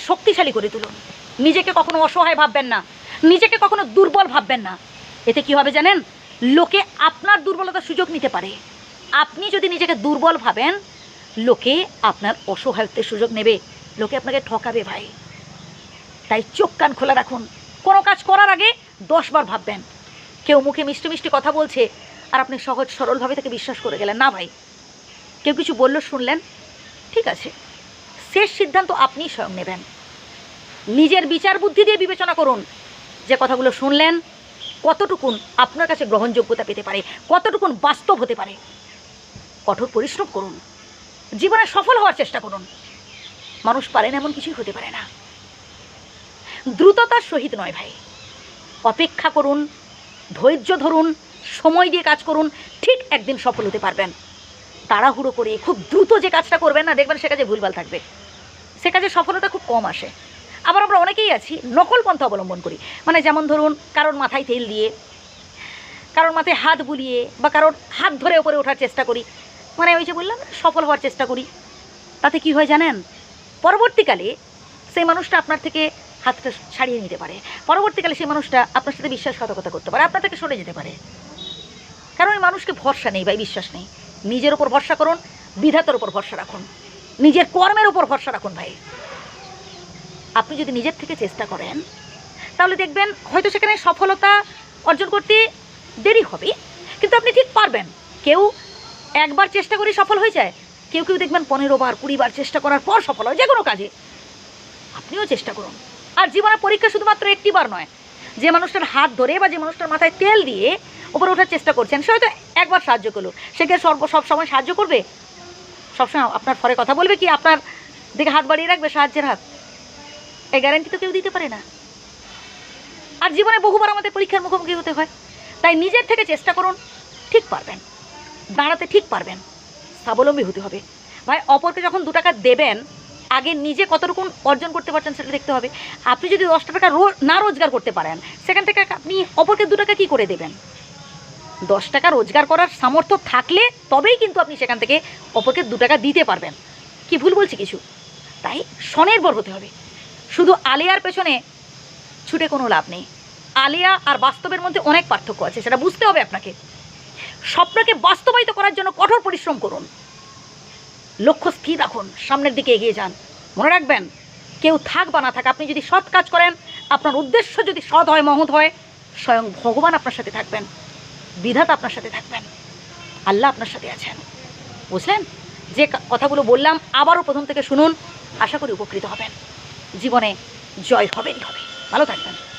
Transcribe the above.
শক্তিশালী করে তুলুন। নিজেকে কখনো অসহায় ভাববেন না। নিজেকে কখনো দুর্বল ভাববেন না। এতে কি হবে জানেন? লোকে আপনার দুর্বলতার সুযোগ নিতে পারে। আপনি যদি নিজেকে দুর্বল ভাবেন, লোকে আপনার অসহায়ত্বের সুযোগ নেবে। লোকে আপনাকে ঠকাবে ভাই। তাই চোখ কান খোলা রাখুন। কোনো কাজ করার আগে দশবার ভাববেন। কেউ মুখে মিষ্টি মিষ্টি কথা বলছে আর আপনি সহজ সরলভাবে তাকে বিশ্বাস করে গেলেন। না ভাই, কেউ কিছু বলল শুনলেন? ঠিক আছে। শেষ সিদ্ধান্ত আপনিই স্বয়ং নেবেন। নিজের বিচার বুদ্ধি দিয়ে বিবেচনা করুন, যে কথাগুলো শুনলেন, কতটুকুন আপনার কাছে গ্রহণযোগ্যতা পেতে পারে, কতটুকুন বাস্তব হতে পারে। কঠোর পরিশ্রম করুন, জীবনে সফল হওয়ার চেষ্টা করুন। মানুষ পারেন এমন কিছুই হতে পারে না। দ্রুততার সহিত নয় ভাই। অপেক্ষা করুন, ধৈর্য ধরুন, সময় দিয়ে কাজ করুন, ঠিক একদিন সফল হতে পারবেন। তাড়াহুড়ো করে খুব দ্রুত যে কাজটা করবেন না, দেখবেন সে কাজে ভুলভাল থাকবে। সে কাজে সফলতা খুব কম আসে। আবার আমরা অনেকেই আছি, নকল পন্থা অবলম্বন করি। মানে যেমন ধরুন, কারোর মাথায় তেল দিয়ে, কারোর মাথায় হাত বুলিয়ে বা কারোর হাত ধরে ওপরে ওঠার চেষ্টা করি। মানে ওই যে বললাম সফল হওয়ার চেষ্টা করি। তাতে কি হয় জানেন? পরবর্তীকালে সেই মানুষটা আপনার থেকে হাতটা ছাড়িয়ে নিতে পারে। পরবর্তীকালে সেই মানুষটা আপনার সাথে বিশ্বাসঘাতকতা করতে পারে, আপনার থেকে সরে যেতে পারে। কারণ ওই মানুষকে ভরসা নেই বা বিশ্বাস নেই। নিজের ওপর ভরসা করুন, বিধাতার ওপর ভরসা রাখুন। নিজের কর্মের ওপর ভরসা রাখুন ভাই। আপনি যদি নিজের থেকে চেষ্টা করেন, তাহলে দেখবেন হয়তো সেখানে সফলতা অর্জন করতে দেরি হবে, কিন্তু আপনি ঠিক পারবেন। কেউ একবার চেষ্টা করে সফল হয়ে যায়, কেউ কেউ দেখবেন পনেরো বার, কুড়ি বার চেষ্টা করার পর সফল হয় যে কোনো কাজে। আপনিও চেষ্টা করুন। আর জীবনের পরীক্ষা শুধুমাত্র একটি বার নয়, যে মানুষটার হাত ধরে বা যে মানুষটার মাথায় তেল দিয়ে ওপরে ওঠার চেষ্টা করছেন, সে হয়তো একবার সাহায্য করল। সে সর্ব সব সময় সাহায্য করবে? সবসময় আপনার ফরে কথা বলবে কি? আপনার দিকে হাত বাড়িয়ে রাখবে, সাহায্যের হাত? এই গ্যারান্টি তো কেউ দিতে পারে না। আর জীবনে বহুবার আমাদের পরীক্ষার মুখোমুখি হতে হয়। তাই নিজের থেকে চেষ্টা করুন, ঠিক পারবেন। দাঁড়াতে ঠিক পারবেন। স্বাবলম্বী হতে হবে। ভাই, অপরকে যখন দু টাকা দেবেন, আগে নিজে কতটুকু অর্জন করতে পারছেন সেটা দেখতে হবে। আপনি যদি দশটা টাকা রো- না রোজগার করতে পারেন, সেখান থেকে আপনি অপরকে দু টাকা কী করে দেবেন? দশ টাকা রোজগার করার সামর্থ্য থাকলে তবেই কিন্তু আপনি সেখান থেকে অপরকে দু টাকা দিতে পারবেন। কি ভুল বলছি কিছু? তাই স্বনির্ভর হতে হবে। শুধু আলিয়ার পেছনে ছুটে কোনো লাভ নেই। আলিয়া আর বাস্তবের মধ্যে অনেক পার্থক্য আছে, সেটা বুঝতে হবে আপনাকে। স্বপ্নকে বাস্তবায়িত করার জন্য কঠোর পরিশ্রম করুন। লক্ষ্য স্থির রাখুন, সামনের দিকে এগিয়ে যান। মনে রাখবেন, কেউ থাক বা না থাক, আপনি যদি সৎ কাজ করেন, আপনার উদ্দেশ্য যদি সৎ হয়, মহৎ হয়, স্বয়ং ভগবান আপনার সাথে থাকবেন। বিধাতা আপনার সাথে থাকবেন। আল্লাহ আপনার সাথে আছেন। বুঝলেন? যে কথাগুলো বললাম আবারও প্রথম থেকে শুনুন, আশা করি উপকৃত হবেন। জীবনে জয় হবেই হবে। ভালো থাকবেন।